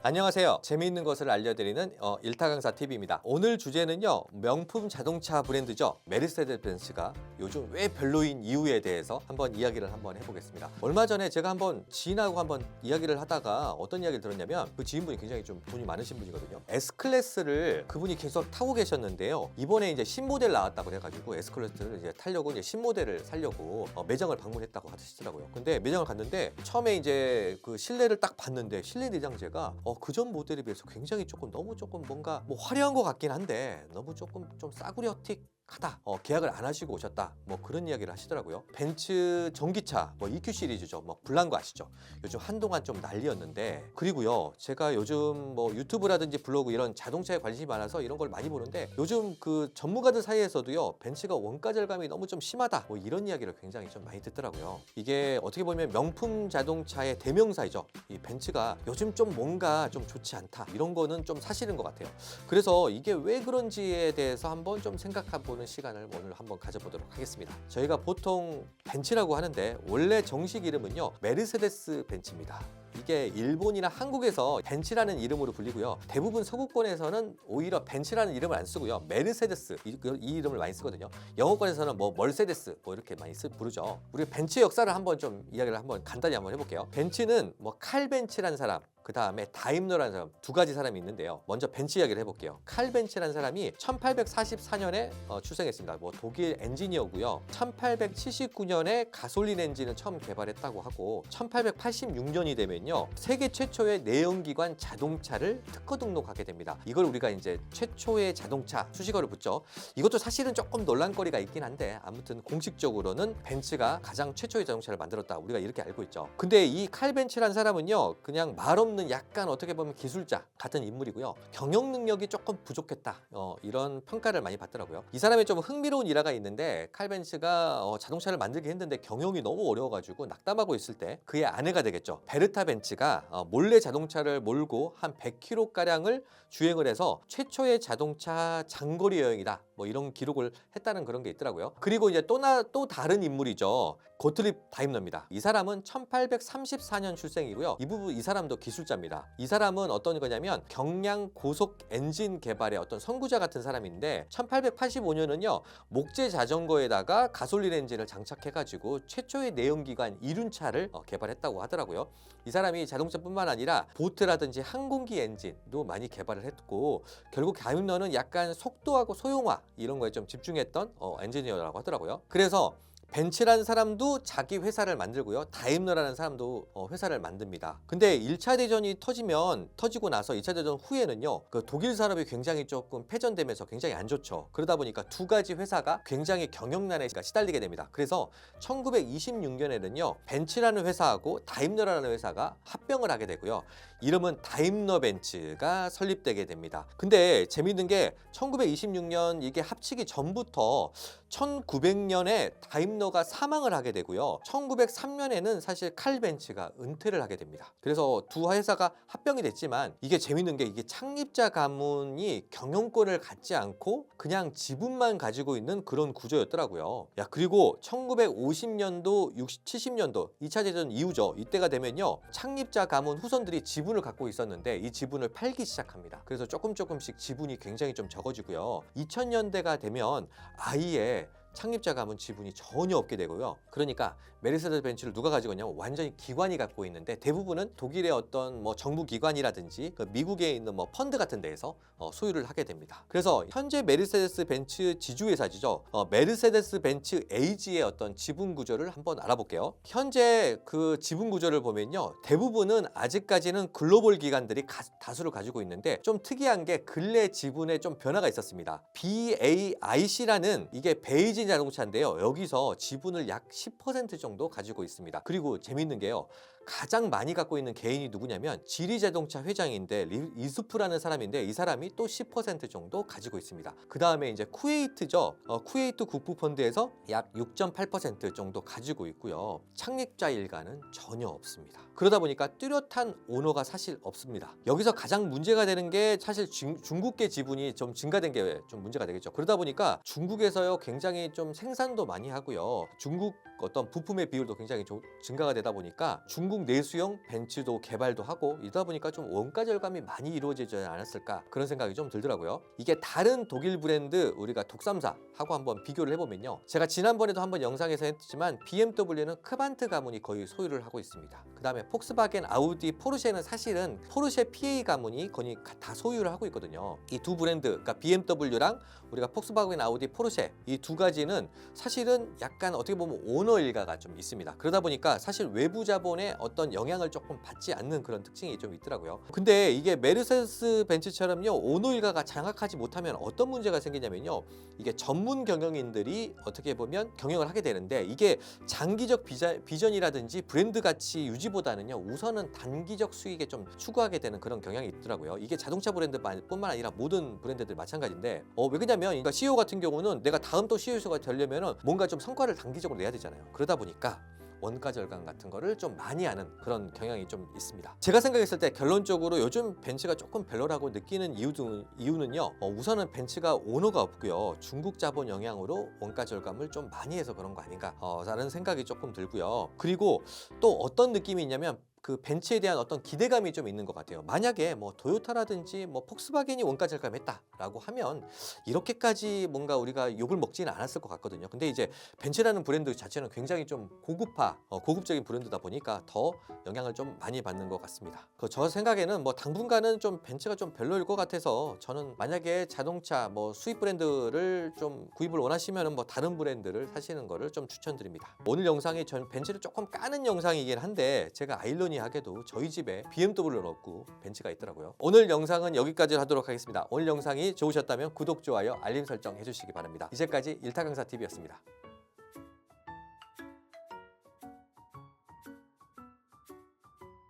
안녕하세요. 재미있는 것을 알려드리는 어, 일타 강사 TV입니다. 오늘 주제는요 명품 자동차 브랜드죠 메르세데스 벤츠가 요즘 왜 별로인 이유에 대해서 한번 이야기를 한번 해보겠습니다. 얼마 전에 제가 한번 지인하고 한번 이야기를 하다가 어떤 이야기를 들었냐면 그 지인분이 굉장히 좀 돈이 많으신 분이거든요. S 클래스를 그분이 계속 타고 계셨는데요. 이번에 이제 신모델 나왔다고 해가지고 S 클래스를 이제 타려고 이제 신모델을 살려고 어, 매장을 방문했다고 하시더라고요. 근데 매장을 갔는데 처음에 이제 그 실내를 딱 봤는데 실내 내장재가 어, 그전 모델에 비해서 굉장히 조금 너무 조금 뭔가 뭐 화려한 것 같긴 한데 너무 조금 좀 싸구려틱 하다. 어, 계약을 안 하시고 오셨다. 뭐 그런 이야기를 하시더라고요. 벤츠 전기차 뭐 EQ 시리즈죠. 뭐 블랑거 아시죠? 요즘 한동안 좀 난리였는데 그리고요. 제가 요즘 뭐 유튜브라든지 블로그 이런 자동차에 관심이 많아서 이런 걸 많이 보는데 요즘 그 전문가들 사이에서도요. 벤츠가 원가 절감이 너무 좀 심하다. 뭐 이런 이야기를 굉장히 좀 많이 듣더라고요. 이게 어떻게 보면 명품 자동차의 대명사이죠. 이 벤츠가 요즘 좀 뭔가 좀 좋지 않다. 이런 거는 좀 사실인 것 같아요. 그래서 이게 왜 그런지에 대해서 한번 좀 생각해 보는 시간을 오늘 한번 가져보도록 하겠습니다. 저희가 보통 벤츠라고 하는데 원래 정식 이름은요 메르세데스 벤츠입니다. 이게 일본이나 한국에서 벤츠라는 이름으로 불리고요. 대부분 서구권에서는 오히려 벤츠라는 이름을 안 쓰고요. 메르세데스 이, 그- 이 이름을 많이 쓰거든요. 영어권에서는 뭐 멀세데스 뭐 이렇게 많이 쓰, 부르죠. 우리 벤츠 역사를 한번 좀 이야기를 한번 간단히 한번 해볼게요. 벤츠는 뭐 칼 벤츠라는 사람 그 다음에 다임러라는 사람 두 가지 사람이 있는데요. 먼저 벤츠 이야기를 해볼게요. 칼 벤츠라는 사람이 1844년에 어, 출생했습니다. 뭐 독일 엔지니어고요. 1879년에 가솔린 엔진을 처음 개발했다고 하고 1886년이 되면요 세계 최초의 내연기관 자동차를 특허 등록하게 됩니다. 이걸 우리가 이제 최초의 자동차 수식어를 붙죠. 이것도 사실은 조금 논란거리가 있긴 한데 아무튼 공식적으로는 벤츠가 가장 최초의 자동차를 만들었다. 우리가 이렇게 알고 있죠. 근데 이 칼 벤츠라는 사람은요 그냥 말 없는 약간 어떻게 보면 기술자 같은 인물이고요. 경영 능력이 조금 부족했다. 어, 이런 평가를 많이 받더라고요. 이 사람의 좀 흥미로운 일화가 있는데 칼 벤츠가 어, 자동차를 만들기 했는데 경영이 너무 어려워가지고 낙담하고 있을 때 그의 아내가 되겠죠. 베르타 벤츠가 어, 몰래 자동차를 몰고 한 100km 가량을 주행을 해서 최초의 자동차 장거리 여행이다. 뭐 이런 기록을 했다는 그런 게 있더라고요. 그리고 이제 또나 또 다른 인물이죠. 고트립 다임러입니다. 이 사람은 1834년 출생이고요. 이 부분 이 사람도 기술 자입니다. 이 사람은 어떤 거냐면 경량 고속 엔진 개발의 어떤 선구자 같은 사람인데 1885년은요 목재 자전거에다가 가솔린 엔진을 장착해가지고 최초의 내연기관 이륜차를 어, 개발했다고 하더라고요. 이 사람이 자동차뿐만 아니라 보트라든지 항공기 엔진도 많이 개발을 했고 결국 다임러는 약간 속도하고 소형화 이런 거에 좀 집중했던 어, 엔지니어라고 하더라고요. 그래서 벤츠라는 사람도 자기 회사를 만들고요. 다임러라는 사람도 어, 회사를 만듭니다. 근데 1차 대전이 터지면 터지고 나서 2차 대전 후에는요. 그 독일 산업이 굉장히 조금 패전되면서 굉장히 안 좋죠. 그러다 보니까 두 가지 회사가 굉장히 경영난에 시달리게 됩니다. 그래서 1926년에는요. 벤츠라는 회사하고 다임러라는 회사가 합 병을 하게 되고요. 이름은 다임러 벤츠가 설립되게 됩니다. 근데 재밌는 게 1926년 이게 합치기 전부터 1900년에 다임러가 사망을 하게 되고요. 1903년에는 사실 칼 벤츠가 은퇴를 하게 됩니다. 그래서 두 회사가 합병이 됐지만 이게 재밌는 게 이게 창립자 가문이 경영권을 갖지 않고 그냥 지분만 가지고 있는 그런 구조였더라고요. 야, 그리고 1950년도, 60, 70년도 2차 대전 이후죠. 이때가 되면요. 창립 자 가문 후손들이 지분을 갖고 있었는데 이 지분을 팔기 시작합니다. 그래서 조금 조금씩 지분이 굉장히 좀 적어지고요. 2000년대가 되면 아예 창립자 가문 지분이 전혀 없게 되고요. 그러니까 메르세데스 벤츠를 누가 가지고 있냐면 완전히 기관이 갖고 있는데 대부분은 독일의 어떤 뭐 정부 기관이라든지 그 미국에 있는 뭐 펀드 같은 데에서 어, 소유를 하게 됩니다. 그래서 현재 메르세데스 벤츠 지주회사지죠. 어, 메르세데스 벤츠 에이지의 어떤 지분 구조를 한번 알아볼게요. 현재 그 지분 구조를 보면요. 대부분은 아직까지는 글로벌 기관들이 가- 다수를 가지고 있는데 좀 특이한 게 근래 지분에 좀 변화가 있었습니다. BAIC라는 이게 베이징 자동차인데요. 여기서 지분을 약 10% 정도 가지고 있습니다. 그리고 재밌는 게요. 가장 많이 갖고 있는 개인이 누구냐면 지리 자동차 회장인데 리- 이수프라는 사람인데 이 사람이 또 10% 정도 가지고 있습니다. 그 다음에 이제 쿠웨이트죠. 어, 쿠웨이트 국부 펀드에서 약 6.8% 정도 가지고 있고요. 창립자 일가는 전혀 없습니다. 그러다 보니까 뚜렷한 오너가 사실 없습니다. 여기서 가장 문제가 되는 게 사실 중, 중국계 지분이 좀 증가된 게 좀 문제가 되겠죠. 그러다 보니까 중국에서요 굉장히 좀 생산도 많이 하고요. 중국 어떤 부품의 비율도 굉장히 좀 증가가 되다 보니까 중국 내수용 벤츠도 개발도 하고 이러다 보니까 좀 원가 절감이 많이 이루어지지 않았을까 그런 생각이 좀 들더라고요. 이게 다른 독일 브랜드 우리가 독삼사하고 한번 비교를 해보면요. 제가 지난번에도 한번 영상에서 했지만 BMW는 크반트 가문이 거의 소유를 하고 있습니다. 그 다음에 폭스바겐, 아우디, 포르쉐는 사실은 포르쉐 PA 가문이 거의 다 소유를 하고 있거든요. 이 두 브랜드, 그러니까 BMW랑 우리가 폭스바겐, 아우디, 포르쉐 이 두 가지는 사실은 약간 어떻게 보면 오너 일가가 좀 있습니다. 그러다 보니까 사실 외부 자본의 어떤 영향을 조금 받지 않는 그런 특징이 좀 있더라고요. 근데 이게 메르세스 벤츠처럼요 오너 일가가 장악하지 못하면 어떤 문제가 생기냐면요 이게 전문 경영인들이 어떻게 보면 경영을 하게 되는데 이게 장기적 비자, 비전이라든지 브랜드 가치 유지보다는요 우선은 단기적 수익에 좀 추구하게 되는 그런 경향이 있더라고요. 이게 자동차 브랜드뿐만 아니라 모든 브랜드들 마찬가지인데 어, 왜 그러냐면 그러니까 CEO 같은 경우는 내가 다음 또 CEO가 되려면은 뭔가 좀 성과를 단기적으로 내야 되잖아요. 그러다 보니까 원가 절감 같은 거를 좀 많이 하는 그런 경향이 좀 있습니다. 제가 생각했을 때 결론적으로 요즘 벤츠가 조금 별로라고 느끼는 이유도, 이유는요. 어, 우선은 벤츠가 오너가 없고요. 중국 자본 영향으로 원가 절감을 좀 많이 해서 그런 거 아닌가 어, 라는 생각이 조금 들고요. 그리고 또 어떤 느낌이 있냐면 그 벤츠에 대한 어떤 기대감이 좀 있는 것 같아요. 만약에 뭐 도요타라든지 뭐 폭스바겐이 원가 절감했다라고 하면 이렇게까지 뭔가 우리가 욕을 먹지는 않았을 것 같거든요. 근데 이제 벤츠라는 브랜드 자체는 굉장히 좀 고급화, 어, 고급적인 브랜드다 보니까 더 영향을 좀 많이 받는 것 같습니다. 그 저 생각에는 뭐 당분간은 좀 벤츠가 좀 별로일 것 같아서 저는 만약에 자동차 뭐 수입 브랜드를 좀 구입을 원하시면은 뭐 다른 브랜드를 사시는 거를 좀 추천드립니다. 오늘 영상이 전 벤츠를 조금 까는 영상이긴 한데 제가 아이 러니하게도 저희 집에 BMW를 넣고 벤츠가 있더라고요. 오늘 영상은 여기까지 하도록 하겠습니다. 오늘 영상이 좋으셨다면 구독, 좋아요, 알림 설정 해주시기 바랍니다. 이제까지 일타 강사 TV였습니다.